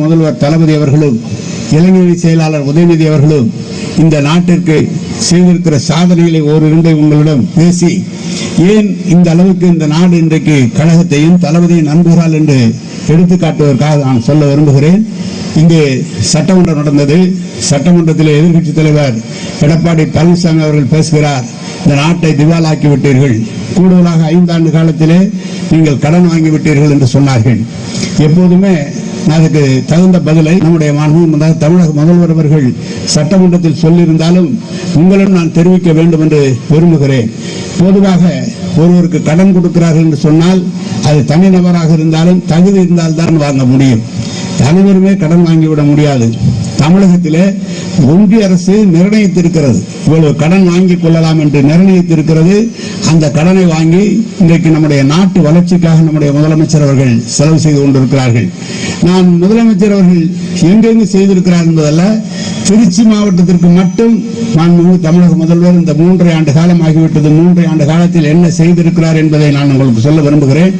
முதல்வர் தளபதி அவர்களும் இளைஞரணி செயலாளர் உதயநிதி அவர்களும் இந்த நாட்டிற்கு செய்திருக்கிற சாதனைகளை ஓரிரண்டை உங்களிடம் பேசி ஏன் இந்த அளவுக்கு இந்த நாடு இன்றைக்கு கழகத்தையும் தளபதியின் நம்புகிறாள் என்று எடுத்துக்காட்டுவதற்காக நான் சொல்ல விரும்புகிறேன். இங்கு சட்டமன்றம் நடந்தது. சட்டமன்றத்தில் எதிர்க்கட்சி தலைவர் எடப்பாடி பழனிசாமி அவர்கள் பேசுகிறார் இந்த நாட்டை திவாலாக்கி விட்டீர்கள் கூடுதலாக ஐந்தாண்டு காலத்திலே நீங்கள் கடன் வாங்கி விட்டீர்கள் என்று சொன்னார்கள். எப்போதுமே அதுக்கு தகுந்த பதிலை நம்முடைய மாண்பு தமிழக முதல்வர் அவர்கள் சட்டமன்றத்தில் சொல்லியிருந்தாலும் உங்களும் நான் தெரிவிக்க வேண்டும் என்று விரும்புகிறேன். பொதுவாக ஒருவருக்கு கடன் கொடுக்கிறார்கள் என்று சொன்னால் அது தனிநபராக இருந்தாலும் தகுதி இருந்தால்தான் வாங்க முடியும். அனைவருமே கடன் வாங்கிவிட முடியாது. தமிழகத்திலே ஒன்றிய அரசு நிர்ணயித்திருக்கிறது. இவ்வளவு கடன் வாங்கி கொள்ளலாம் என்று நிர்ணயித்திருக்கிறது. அந்த கடனை வாங்கி இன்றைக்கு நம்முடைய நாட்டு வளர்ச்சிக்காக நம்முடைய முதலமைச்சர் அவர்கள் செலவு செய்து கொண்டிருக்கிறார்கள். நான் முதலமைச்சர் அவர்கள் எங்கெங்கு செய்திருக்கிறார் என்பதல்ல திருச்சி மாவட்டத்திற்கு மட்டும் மாண்புமிகு தமிழக முதல்வர். இந்த மூன்றரை ஆண்டு காலம் ஆகிவிட்டது மூன்றரை ஆண்டு காலத்தில் என்ன செய்திருக்கிறார் என்பதை நான் உங்களுக்கு சொல்ல விரும்புகிறேன்.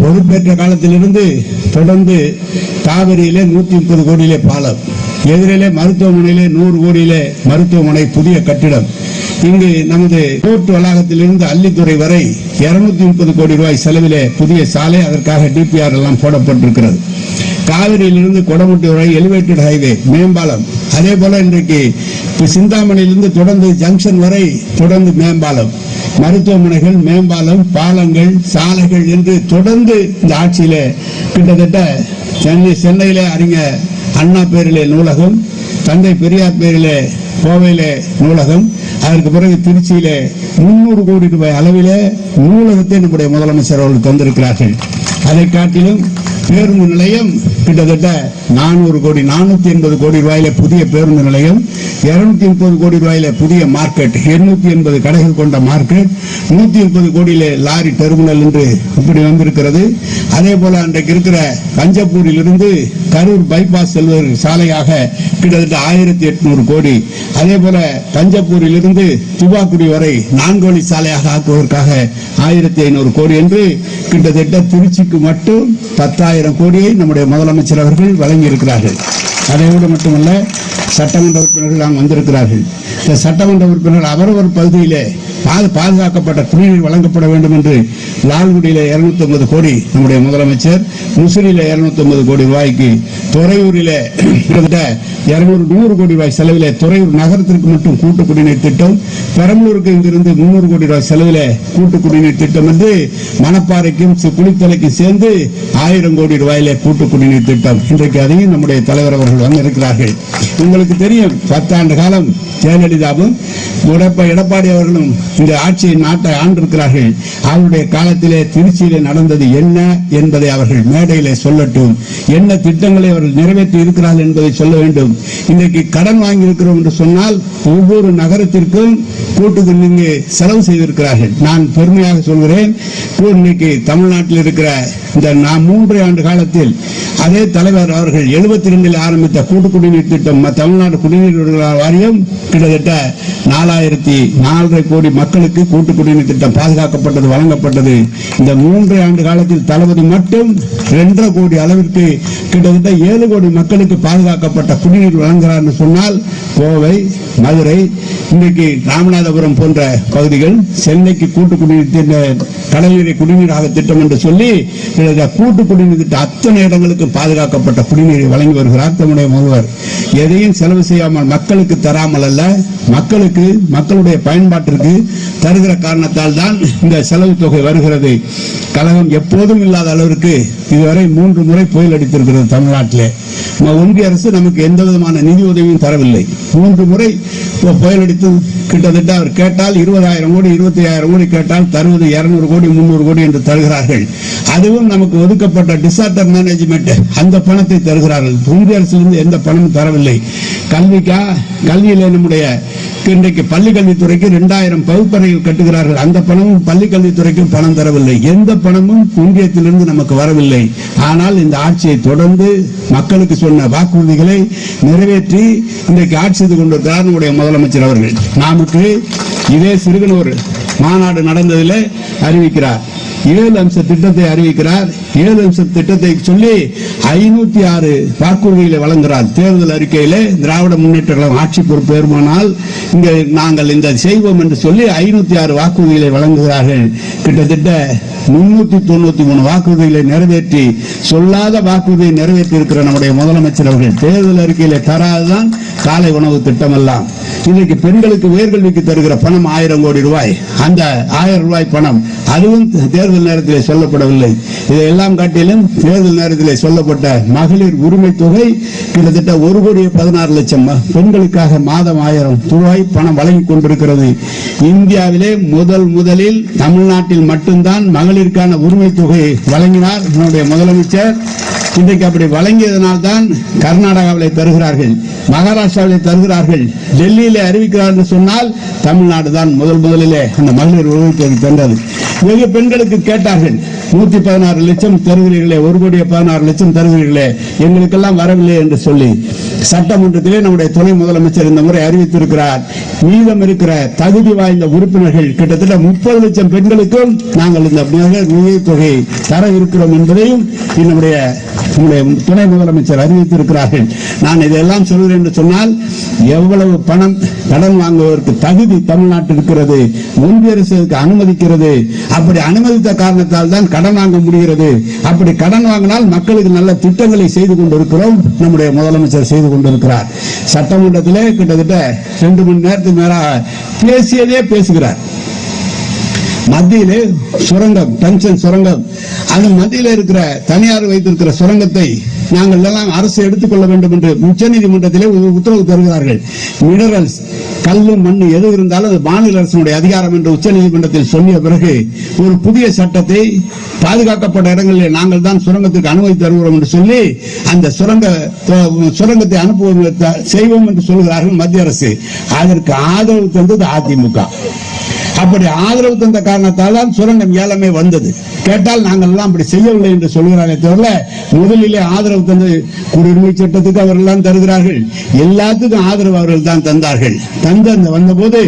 பொறுப்பேற்ற காலத்திலிருந்து தொடர்ந்து காவிரியிலே நூத்தி முப்பது கோடியிலே பாலம். எதிரிலே மருத்துவமனையிலே நூறு கோடியிலே மருத்துவமனை புதிய கட்டிடம். இங்கு நமது கோர்ட் வளாகத்திலிருந்து அள்ளித்துறை வரை இருநூத்தி முப்பது கோடி ரூபாய் செலவிலே புதிய சாலை அதற்காக டிபிஆர் எல்லாம் போடப்பட்டிருக்கிறது. காவிரியிலிருந்து கொடமுட்டி வரை எலிவேட்டட் ஹைவே மேம்பாலம். அதே போல இன்றைக்கு சிந்தாமணியிலிருந்து தொடர்ந்து ஜங்ஷன் வரை தொடர்ந்து மேம்பாலம். மருத்துவமனைகள் மேம்பாலம் பாலங்கள் சாலைகள் என்று தொடர்ந்து இந்த ஆட்சியிலே கிட்டத்தட்ட சென்னை சென்னையிலே அறிஞர் அண்ணா பேரிலே நூலகம் தந்தை பெரியார் பேரிலே கோவையிலே நூலகம் அதற்கு பிறகு திருச்சியிலே முன்னூறு கோடி ரூபாய் அளவிலே நூலகத்தை நம்முடைய முதலமைச்சர் அவர்கள் தந்திருக்கிறார்கள். அதை காட்டிலும் பேருந்து நிலையம் கிட்டத்தட்ட நானூறு கோடி நானூத்தி எண்பது கோடி ரூபாயில புதிய பேருந்து நிலையம் இருநூத்தி முப்பது கோடி ரூபாயில புதிய மார்க்கெட் எண்ணூத்தி எண்பது கடைகள் கொண்ட மார்க்கெட் நூத்தி முப்பது கோடியில லாரி டெர்மினல் என்று இப்படி வந்திருக்கிறது. அதே போல அன்றைக்கு இருக்கிற கஞ்சப்பூரில் இருந்து கரூர் பைபாஸ் செல்வதற்கு சாலையாக கிட்டத்தட்ட ஆயிரத்தி எட்நூறு கோடி. அதே போல தஞ்சப்பூரில் இருந்து துவாக்குடி வரை நான்கு வழி சாலையாக ஆக்குவதற்காக ஆயிரத்தி ஐநூறு கோடி என்று கிட்டத்தட்ட திருச்சிக்கு மட்டும் பத்தாயிரம் கோடியை நம்முடைய முதலமைச்சர் அவர்கள் வழங்கி இருக்கிறார்கள் அதையோடு மட்டுமல்ல சட்டமன்ற உறுப்பினர்கள் அங்கு வந்திருக்கிறார்கள். இந்த சட்டமன்ற உறுப்பினர்கள் அவரவர் பகுதியிலே பால் பாதுகாக்கப்பட்ட குடிநீர் வழங்கப்பட வேண்டும் என்று லால்குடியில 250 கோடி நம்முடைய முதலமைச்சர் முசுலியில இருநூத்தி ஒன்பது கோடி ரூபாய்க்கு துறையூரில கிட்டத்தட்ட இருநூறு நூறு கோடி ரூபாய் செலவில் துறையூர் நகரத்திற்கு மட்டும் கூட்டு குடிநீர் திட்டம் பெரம்பலூருக்கு இங்கிருந்து முன்னூறு கோடி ரூபாய் செலவில் கூட்டு குடிநீர் திட்டம் என்று மணப்பாறைக்கும் குளித்தலைக்கும் சேர்ந்து ஆயிரம் கோடி ரூபாயிலே கூட்டு குடிநீர் திட்டம். இன்றைக்கு அதையும் நம்முடைய தலைவர் அவர்கள் வந்திருக்கிறார்கள். உங்களுக்கு தெரியும் பத்தாண்டு காலம் ஜெயலலிதாவும் எடப்பாடி அவர்களும் இந்த ஆட்சியை நாட்டை ஆண்டிருக்கிறார்கள். அவருடைய காலத்திலே திருச்சியிலே நடந்தது என்ன என்பதை அவர்கள் மேடையிலே சொல்லட்டும். என்ன திட்டங்களை அவர்கள் நிறைவேற்றி இருக்கிறார்கள் என்பதை சொல்ல வேண்டும். இன்றைக்கு கடன் வாங்கியிருக்கிறோம் என்று சொன்னால் ஒவ்வொரு நகரத்திற்கும் கூட்டுக்கு நீங்க செலவு செய்திருக்கிறார்கள். நான் பெருமையாக சொல்கிறேன் இன்னைக்கு தமிழ்நாட்டில் இருக்கிற இந்த நான் மூன்று ஆண்டு காலத்தில் அதே தலைவர் அவர்கள் 72 ரெண்டில் ஆரம்பித்த கூட்டு குடிநீர் திட்டம் தமிழ்நாடு குடிநீர் வாரியம் கிட்டத்தட்ட நாலாயிரத்தி நாலரை கோடி மக்களுக்கு கூட்டு குடிநீர் திட்டம் பாதுகாக்கப்பட்டது வழங்கப்பட்டது. இந்த மூன்று ஆண்டு காலத்தில் தளபதி மட்டும் இரண்டரை கோடி அளவிற்கு கிட்டத்தட்ட ஏழு கோடி மக்களுக்கு பாதுகாக்கப்பட்ட குடிநீர் வழங்குகிறார் என்று சொன்னால் கோவை மதுரை இன்றைக்கு ராமநாதபுரம் போன்ற பகுதிகள் சென்னைக்கு கூட்டு குடிநீர் திட்ட குடிநீராக திட்டம் என்று சொல்லி கூட்டு குடிநீர் திட்டம் அத்தனை இடங்களுக்கு பாதுகாக்கப்பட்ட குடிநீரை வழங்கி வருகிறார் தம்முடைய முதல்வர். எதையும் செலவு செய்யாமல் மக்களுக்கு தராமல் அல்ல மக்களுக்கு மக்களுடைய பயன்பாட்டிற்கு தருகிற காரணத்தால் தான் இந்த செலவு தொகை வருகிறது. கழகம் எப்போதும் இல்லாத அளவிற்கு இதுவரை மூன்று முறை புயல் அடித்திருக்கிறது தமிழ்நாட்டிலே. ஒன்றிய அரசு நமக்கு எந்த விதமான நிதி உதவியும் தரவில்லை. மூன்று முறை புயல் அடித்து கிட்டத்தட்ட அவர் கேட்டால் இருபதாயிரம் கோடி இருபத்தி ஆயிரம் கோடி கேட்டால் தருவது இருநூறு கோடி முன்னூறு கோடி என்று தருகிறார்கள். அதுவும் நமக்கு ஒதுக்கப்பட்ட டிசாஸ்டர் மேனேஜ்மெண்ட் அந்த பணத்தை தருகிறார்கள். ஒன்றிய அரசிலிருந்து எந்த பணமும் தரவில்லை. கல்விக்கா கல்வியில நம்முடைய இன்றைக்கு பள்ளி கல்வித்துறைக்கு இரண்டாயிரம் பகுப்பறைகள் கட்டுகிறார்கள். அந்த பணமும் பள்ளி கல்வித்துறைக்கும் பணம் தரவில்லை. எந்த பணமும் ஒன்றியத்திலிருந்து நமக்கு வரவில்லை. ஆனால் இந்த ஆட்சியை தொடர்ந்து மக்களுக்கு சொன்ன வாக்குறுதிகளை நிறைவேற்றி இன்றைக்கு ஆட்சி செய்து கொண்டிருக்கிறார் நம்முடைய முதலமைச்சர் அவர்கள். நமக்கு இதே சிறுகனூர் மாநாடு நடந்ததில் அறிவிக்கிறார். ஏழு அம்ச திட்டத்தை அறிவிக்கிறார். ஏழு அம்ச திட்டத்தை சொல்லி ஐநூத்தி ஆறு வாக்குறுதிகளை வழங்குகிறார் தேர்தல் அறிக்கையிலே திராவிட முன்னேற்ற கழகம் ஆட்சி பொறுப்பேறுமானால் இங்க நாங்கள் இந்த செய்வோம் என்று சொல்லி ஐநூத்தி ஆறு வாக்குறுதிகளை வழங்குகிறார்கள். கிட்டத்தட்ட முன்னூத்தி தொண்ணூத்தி மூணு வாக்குறுதிகளை நிறைவேற்றி சொல்லாத வாக்குறுதியை நிறைவேற்றி இருக்கிற நம்முடைய முதலமைச்சர் அவர்கள் தேர்தல் அறிக்கையில தராதுதான் காலை உணவு திட்டம் எல்லாம் இன்னைக்கு பெண்களுக்கு உயர்கல்விக்கு தருகிற பணம் ஆயிரம் கோடி ரூபாய். அந்த ஆயிரம் ரூபாய் பணம் அதுவும் தேர்தல் நேரத்தில் சொல்லப்படவில்லை. இதையெல்லாம் காட்டிலும் தேர்தல் நேரத்தில் சொல்லப்பட்ட மகளிர் உரிமை தொகை கிட்டத்தட்ட ஒரு கோடி பதினாறு லட்சம் பெண்களுக்காக மாதம் ஆயிரம் ரூபாய் பணம் வழங்கி கொண்டிருக்கிறது. இந்தியாவிலே முதல் முதலில் தமிழ்நாட்டில் மட்டும்தான் மகளிருக்கான உரிமை தொகை வழங்கினார். நம்முடைய முதலமைச்சர் இன்றைக்கு அப்படி வழங்கியதனால் தான் கர்நாடகாவில் தருகிறார்கள் மகாராஷ்டிராவில் தருகிறார்கள் டெல்லியில அறிவிக்கிறார் என்று சொன்னால் தமிழ்நாடு தான் முதல் முதலிலே அந்த மகளிர் உதவித்தொகை தொகை தந்தது வெகு பெண்களுக்கு கேட்டார்கள் நூத்தி பதினாறு லட்சம் தருகிறீர்களே ஒரு கோடியே பதினாறு லட்சம் தருகிறீர்களே எங்களுக்கெல்லாம் வரவில்லை என்று சொல்லி சட்டமன்றத்திலே நம்முடைய துணை முதலமைச்சர் இந்த முறை அறிவித்திருக்கிறார். மீதம் இருக்கிற தகுதி வாய்ந்த உறுப்பினர்கள் கிட்டத்தட்ட முப்பது லட்சம் பெண்களுக்கும் நாங்கள் இந்த மகளிர் தொகையை தர இருக்கிறோம் என்பதையும் என்னுடைய உங்களுடைய துணை முதலமைச்சர் அறிவித்திருக்கிறார்கள். நான் இதெல்லாம் சொல்கிறேன் என்று சொன்னால் எவ்வளவு பணம் கடன் வாங்குவதற்கு தகுதி தமிழ்நாட்டில் இருக்கிறது ஒன்றிய அனுமதிக்கிறது அப்படி அனுமதித்த காரணத்தால் தான் கடன் வாங்க முடிகிறது. அப்படி கடன் வாங்கினால் மக்களுக்கு நல்ல திட்டங்களை செய்து கொண்டிருக்கிறோம் நம்முடைய முதலமைச்சர் செய்து கொண்டிருக்கிறார். சட்டமன்றத்திலே கிட்டத்தட்ட ரெண்டு மணி நேரத்துக்கு மேலாக பேசியதே பேசுகிறார். மத்தியிலே சுரங்கம் டங்ஷன் சுரங்கம். அந்த மத்தியில இருக்கிற தனியார் வைத்திருக்கிற சுரங்கத்தை நாங்கள் எல்லாம் அரசு எடுத்துக்கொள்ள வேண்டும் என்று உச்ச நீதிமன்றத்திலே உத்தரவு தருகிறார்கள். மினரல்ஸ் கல்லு மண்ணு எது இருந்தாலும் அது மாநில அரசினுடைய அதிகாரம் என்று உச்சநீதிமன்றத்தில் சொல்லிய பிறகு ஒரு புதிய சட்டத்தை பாதுகாக்கப்பட்ட இடங்களில் நாங்கள் தான் சுரங்கத்துக்கு அனுமதி தருகிறோம் என்று சொல்லி அந்த சுரங்க சுரங்கத்தை அனுப்புவோம் செய்வோம் என்று சொல்கிறார்கள் மத்திய அரசு. அதற்கு ஆதரவு தந்தது அதிமுக அப்படி ஆதரவு தந்த காரணத்தால் தான் சுரங்கம் ஏலமே வந்தது. கேட்டால் நாங்கள் எல்லாம் அப்படி செய்யவில்லை என்று சொல்கிறார்களே தவிர முதலிலே ஆதரவு தந்து குடியுரிமை சட்டத்துக்கு அவர்கள் தருகிறார்கள். எல்லாத்துக்கும் ஆதரவு அவர்கள் தான் தந்தார்கள். தந்து அந்த வந்தபோது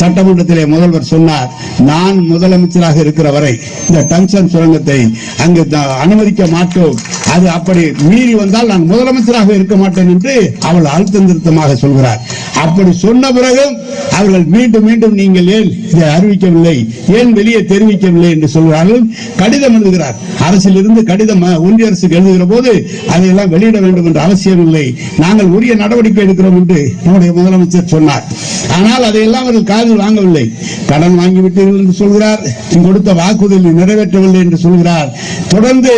சட்டமன்றத்திலே முதல்வர் சொன்னார் நான் முதலமைச்சராக இருக்கிற வரை இந்த டங்ஷன் சுரங்கத்தை அங்கு அனுமதிக்க மாட்டோம். அது அப்படி மீறி வந்தால் நான் முதலமைச்சராக இருக்க மாட்டேன் என்று அவள் அழுத்தம் திருத்தமாக சொல்கிறார். அப்படி சொன்ன பிறகும் அவர்கள் மீண்டும் மீண்டும் நீங்கள் ஏன் இதை அறிவிக்கவில்லை? ஏன் வெளியே தெரிவிக்கவில்லை? என்று சொல்கிறார்கள். கடிதம் எழுதுகிறார். அரசில் இருந்து கடிதம் ஒன்றிய அரசுக்கு எழுதுகிற போது அதையெல்லாம் வெளியிட வேண்டும் என்ற அவசியம் இல்லை. நாங்கள் உரிய நடவடிக்கை எடுக்கிறோம் என்று நம்முடைய முதலமைச்சர் சொன்னார். ஆனால் அதையெல்லாம் அவர்கள் காதில் வாங்கவில்லை. கடன் வாங்கிவிட்டீர்கள் என்று சொல்கிறார். கொடுத்த வாக்குறுதியை நிறைவேற்றவில்லை என்று சொல்கிறார். தொடர்ந்து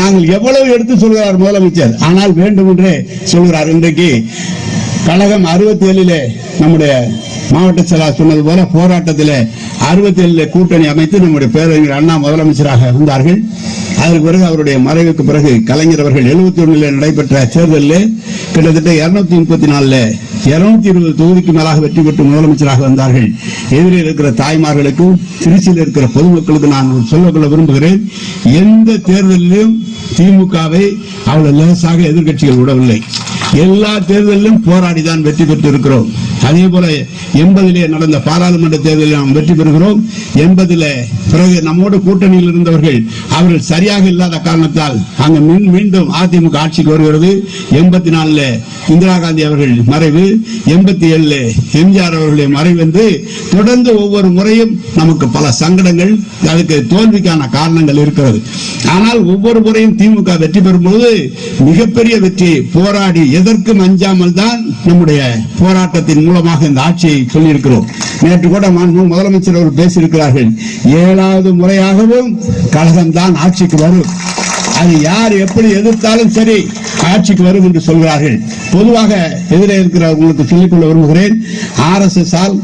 நாங்கள் எவ்வளவு எடுத்து சொல்கிறார் முதலமைச்சர். ஆனால் வேண்டும் என்றே சொல்கிறார் இன்றைக்கு. கழகம் அறுபத்தி ஏழிலே நம்முடைய மாவட்ட செயலாளர் சொன்னது போல போராட்டத்திலே அறுபத்தி ஏழு கூட்டணி அமைத்து நம்முடைய பேரறிஞர் அண்ணா முதலமைச்சராக வந்தார்கள் அதற்கு பிறகு அவருடைய மறைவுக்கு பிறகு கலைஞர் அவர்கள் எழுபத்தி ஒண்ணுல நடைபெற்ற தேர்தலில் கிட்டத்தட்ட இருநூத்தி முப்பத்தி நாலுல இருநூத்தி இருபது தொகுதிக்கு மேலாக வெற்றி பெற்று முதலமைச்சராக வந்தார்கள். எதிரில் இருக்கிற தாய்மார்களுக்கும் திருச்சியில் இருக்கிற பொதுமக்களுக்கு நான் சொல்லிக்கொள்ள விரும்புகிறேன். எந்த தேர்தலிலும் திமுகவை அவ்வளவு லேசாக எதிர்கட்சிகள் விடவில்லை. எல்லா தேர்தலிலும் போராடிதான் வெற்றி பெற்று இருக்கிறோம் அதே போல எண்பதிலே நடந்த பாராளுமன்ற தேர்தலில் நாம் வெற்றி பெறுகிறோம். எண்பதுல பிறகு நம்மோடு கூட்டணியில் இருந்தவர்கள் அவர்கள் சரியாக இல்லாத காரணத்தால் அங்கு மீண்டும் அதிமுக ஆட்சிக்கு வருகிறது. எண்பத்தி நாலுல இந்திரா காந்தி அவர்கள் மறைவு. எண்பத்தி ஏழுல எம்ஜிஆர் அவர்களுடைய மறைவு என்று தொடர்ந்து ஒவ்வொரு முறையும் நமக்கு பல சங்கடங்கள் அதுக்கு தோல்விக்கான காரணங்கள் இருக்கிறது. ஆனால் ஒவ்வொரு முறையும் திமுக வெற்றி பெறும்போது மிகப்பெரிய வெற்றி போராடி எதற்கும் அஞ்சாமல் தான் நம்முடைய போராட்டத்தின் மூலமாக இந்த ஆட்சியை சொல்லியிருக்கிறோம். நேற்று கூட முதலமைச்சர் அவர்கள் பேசியிருக்கிறார்கள். ஏழாவது முறையாகவும் கழகம் தான் ஆட்சிக்கு வரும். அது யார் எப்படி எதிர்த்தாலும் சரி ஆட்சிக்கு வரும் என்று சொல்கிறார்கள். பொதுவாக எதிரே இருக்கிறவங்களுக்கு சொல்லிக்கொள்ள விரும்புகிறேன். ஆர் எஸ் எஸ் ஆல்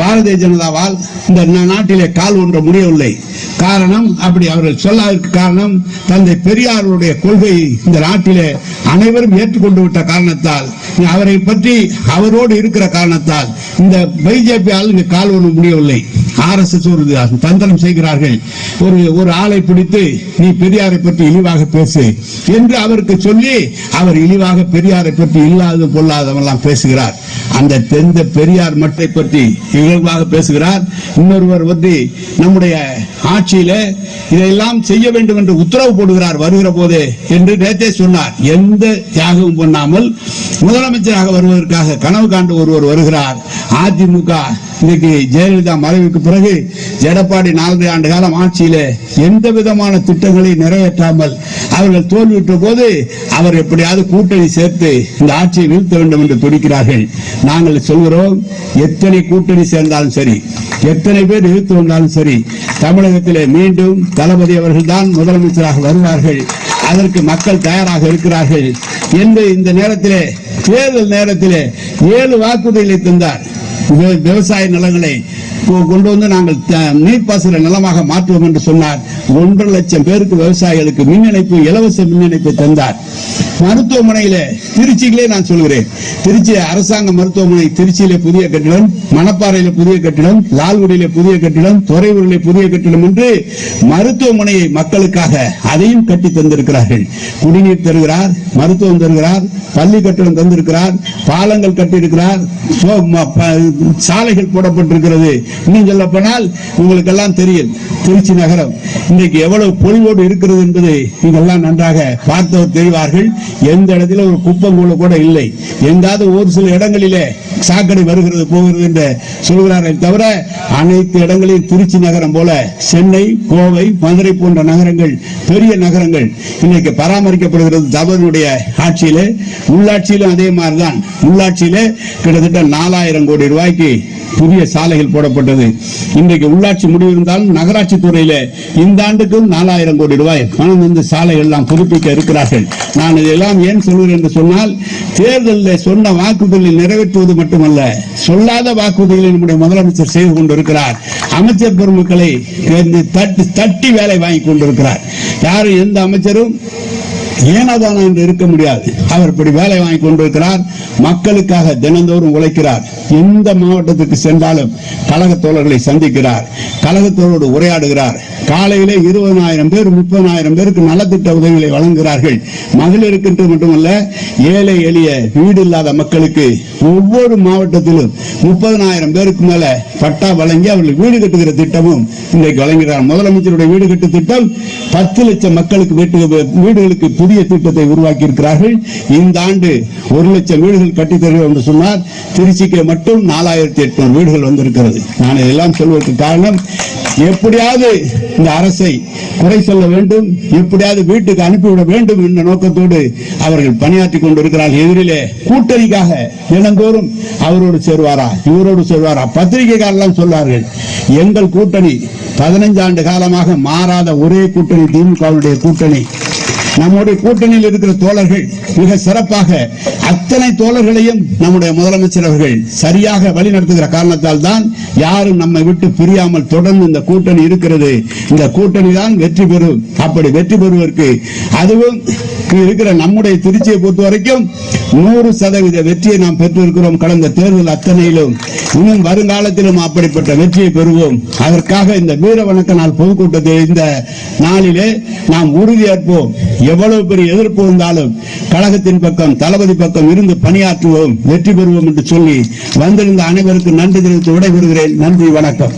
பாரதிய ஜனதாவால் இந்த நாட்டிலே கால் ஒன்ற முடியவில்லை. காரணம் அப்படி அவர்கள் சொல்லாதற்கு காரணம் தந்தை பெரியாருடைய கொள்கை இந்த நாட்டிலே அனைவரும் ஏற்றுக்கொண்டு விட்ட காரணத்தால் அவரை பற்றி அவரோடு இருக்கிற காரணத்தால் இந்த பிஜேபி ஆல் இங்கு கால் ஒன்று முடியவில்லை. ஆர்எஸ்எஸ் ஒரு தந்திரம் செய்கிறார்கள். ஒரு ஒரு ஆளை பிடித்து நீ பெரியாரை பற்றி இழிவாக பேசு என்று அவருக்கு சொல்லி அவர் இழிவாக பெரியாரை பற்றி இல்லாதது பொல்லாதவெல்லாம் பேசுகிறார். அந்த தெந்த பெரியார் மட்டை பற்றி இழிவாக பேசுகிறார். இன்னொருவர் வந்து நம்முடைய ஆட்சியில இதையெல்லாம் செய்ய வேண்டும் என்று உத்தரவு போடுகிறார் வருகிற போது என்று நேத்தே சொன்னார். எந்த தியாகமும் பண்ணாமல் முதலமைச்சராக வருவதற்காக கனவு காண்டு ஒருவர் வருகிறார். அதிமுக இன்னைக்கு ஜெயலலிதா மறைவுக்கு பிறகு எடப்பாடி நான்கு ஆண்டு காலம் ஆட்சியில எந்த விதமான திட்டங்களை நிறைவேற்றாமல் அவர்கள் தோல்வியுற்ற போது அவர் எப்படியாவது கூட்டணி சேர்த்து இந்த ஆட்சியை வீழ்த்த வேண்டும் என்று துடிக்கிறார்கள். நாங்கள் சொல்கிறோம் எத்தனை கூட்டணி சேர்ந்தாலும் சரி எத்தனை பேர் இழுத்து வந்தாலும் சரி தமிழக தமிழகத்திலே மீண்டும் தளபதி அவர்கள் தான் முதலமைச்சராக வருவார்கள். அதற்கு மக்கள் தயாராக இருக்கிறார்கள். என்று இந்த நேரத்திலே தேர்தல் நேரத்திலே ஏழு வாக்குறுதிகளை தந்தார். விவசாய நிலங்களை கொண்டு வந்து நாங்கள் நீர்ப்பாசன நிலமாக மாற்றுவோம் என்று சொன்னார். ஒன்றரை லட்சம் பேருக்கு விவசாயிகளுக்கு மின் இணைப்பு இலவச மின் இணைப்பை தந்தார். மருத்துவமனையில திருச்சியிலே நான் சொல்கிறேன் திருச்சி அரசாங்க மருத்துவமனை திருச்சியில புதிய கட்டிடம் மணப்பாறையில புதிய கட்டிடம் லால்குடியில புதிய கட்டிடம் துறையூரிலே புதிய கட்டிடம் என்று மருத்துவமனையை மக்களுக்காக அதையும் கட்டி தந்திருக்கிறார்கள். குடிநீர் தருகிறார் மருத்துவம் தருகிறார் பள்ளி கட்டிடம் தந்திருக்கிறார் பாலங்கள் கட்டியிருக்கிறார் சாலைகள் போடப்பட்டிருக்கிறது. இன்னும் சொல்ல போனால் உங்களுக்கு எல்லாம் தெரியும் திருச்சி நகரம் இன்றைக்கு எவ்வளவு பொலிவோடு இருக்கிறது என்பதை நீங்கள்லாம் நன்றாக பார்த்தவர் தெரிவார்கள். எந்த இடத்துல ஒரு குப்பம் கூட கூட இல்லை. எங்காவது ஒரு சில இடங்களிலே சாக்கடை வருகிறது போகிறது என்று சொல்கிறார்கள் தவிர அனைத்து இடங்களிலும் திருச்சி நகரம் போல சென்னை கோவை மதுரை போன்ற நகரங்கள் பெரிய நகரங்கள் இன்னைக்கு பராமரிக்கப்படுகிறது தவறுடைய ஆட்சியில. உள்ளாட்சியிலும் அதே மாதிரிதான். உள்ளாட்சியில கிட்டத்தட்ட நாலாயிரம் கோடி ரூபாய்க்கு புதிய சாலைகள் போடப்பட்டது. இன்றைக்கு உள்ளாட்சி முடிவு இருந்தாலும் நகராட்சி துறையில இந்த ஆண்டுக்கும் நாலாயிரம் கோடி ரூபாய் பணம் வந்து சாலைகள் எல்லாம் புதுப்பிக்க இருக்கிறார்கள். நான் இதை இதையெல்லாம் ஏன் சொல்கிறேன் என்று சொன்னால் தேர்தலில் சொன்ன வாக்குறுதிகளை நிறைவேற்றுவது மட்டுமல்ல சொல்லாத வாக்குறுதிகளை நம்முடைய முதலமைச்சர் செய்து கொண்டிருக்கிறார். அமைச்சர் பெருமக்களை தட்டி தட்டி வேலை வாங்கி கொண்டிருக்கிறார். யாரும் எந்த அமைச்சரும் ஏனாதானா என்று இருக்க முடியாது. அவர் இப்படி வேலை வாங்கி கொண்டிருக்கிறார். மக்களுக்காக தினந்தோறும் உழைக்கிறார். எந்த மாவட்டத்துக்கு சென்றாலும் கழக தோழர்களை சந்திக்கிறார். கழகத்தோரோடு உரையாடுகிறார். காலையிலே இருபதாயிரம் பேர் முப்பதாயிரம் பேருக்கு நலத்திட்ட உதவிகளை வழங்குகிறார்கள். மகளிருக்கு மட்டுமல்ல ஏழை எளிய வீடு இல்லாத மக்களுக்கு ஒவ்வொரு மாவட்டத்திலும் முப்பதனாயிரம் பேருக்கு மேல பட்டா வழங்கி அவர்கள் வீடு கட்டுகிற திட்டமும் இன்றைக்கு வழங்குகிறார். முதலமைச்சருடைய வீடு கட்டு திட்டம் பத்து லட்சம் மக்களுக்கு வீட்டு வீடுகளுக்கு புதிய திட்டத்தை உருவாக்கி இருக்கிறார்கள் இந்த ஆண்டு ஒரு லட்சம் வீடுகள் கட்டித் என்று சொன்னார் திருச்சிக்கு மட்டும் நாலாயிரத்தி எட்நூறு வீடுகள் வந்திருக்கிறது. நான் இதெல்லாம் சொல்வதற்கு காரணம் எப்படியாவது இந்த அரசை குறை சொல்ல வேண்டும் எப்படியாவது வீட்டுக்கு அனுப்பிவிட வேண்டும் என்ற நோக்கத்தோடு அவர்கள் பணியாற்றி கொண்டிருக்கிறார்கள். எதிரிலே கூட்டணிக்காக தினந்தோறும் அவரோடு சேருவாரா இவரோடு சேருவாரா? பத்திரிகைக்காரெல்லாம் சொல்வார்கள் எங்கள் கூட்டணி பதினைஞ்சாண்டு ஆண்டு காலமாக மாறாத ஒரே கூட்டணி திமுகவுடைய கூட்டணி. நம்முடைய கூட்டணியில் இருக்கிற தோழர்கள் மிக சிறப்பாக அத்தனை தோழர்களையும் நம்முடைய முதலமைச்சர் அவர்கள் சரியாக வழி நடத்துகிற காரணத்தால் தான் யாரும் நம்மை விட்டு பிரியாமல் தொடர்ந்து இந்த கூட்டணி இருக்கிறது. இந்த கூட்டணி தான் வெற்றி பெறும் அப்படி வெற்றி பெறுவதற்கு அதுவும் இருக்கிற நம்முடைய திருச்சியை பொறுத்த வரைக்கும் நூறு சதவீத வெற்றியை நாம் பெற்றிருக்கிறோம் கடந்த தேர்தல் அத்தனையிலும். இன்னும் வருங்காலத்திலும் அப்படிப்பட்ட வெற்றியை பெறுவோம். அதற்காக இந்த வீர வணக்க நாள் பொதுக்கூட்டத்தை இந்த நாளிலே நாம் உறுதியேற்போம். எவ்வளவு பெரிய எதிர்ப்பு வந்தாலும் கழகத்தின் பக்கம் தளபதி பக்கம் இருந்து பணியாற்றுவோம் வெற்றி பெறுவோம் என்று சொல்லி வந்திருந்த அனைவருக்கும் நன்றி தெரிவித்து விடைபெறுகிறேன். நன்றி வணக்கம்.